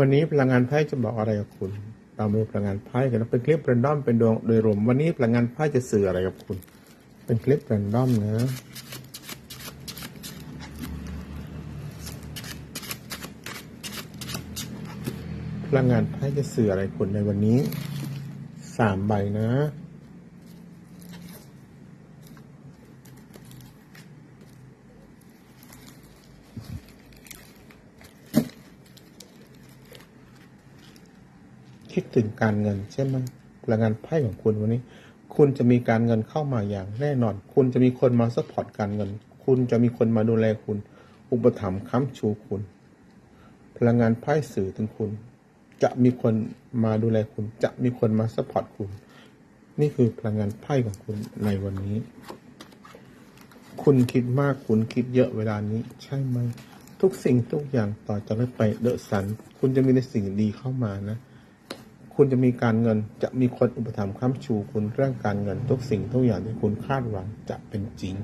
วันนี้พลังงานไพ่จะบอกอะไรกับคุณตามดูพลังงานไพ่กันนะเป็นคลิปเรนดอมเป็นดวงโดยรวมวันนี้พลังงานไพ่จะสื่ออะไรกับคุณ เป็นคลิปเรนดอมนะพลังงานไพ่จะสื่ออะไรคุณในวันนี้สามใบนะ คิดถึงการเงินใช่ไหมพลังงานไพ่ของคุณวันนี้ คุณจะมีการเงินเข้ามาอย่างแน่นอน คุณจะมีคนมาซัพพอร์ตการเงิน คุณจะมีคนมาดูแลคุณ อุปถัมภ์ค้ำชูคุณ พลังงานไพ่สื่อถึงคุณ จะมีคนมาดูแลคุณ จะมีคนมาซัพพอร์ตคุณ นี่คือพลังงานไพ่ของคุณในวันนี้ คุณคิดมากคุณคิดเยอะเวลานี้ ใช่ไหมทุกสิ่งทุกอย่างต่อจากนี้ไปเดอะสัน คุณจะมีในสิ่งดีเข้ามานะ คุณจะมีการเงินจะมีคนอุปถัมภ์ค้ำชูคุณเรื่องการเงินทุกสิ่งทุกอย่างที่คุณคาดหวังจะเป็นจริง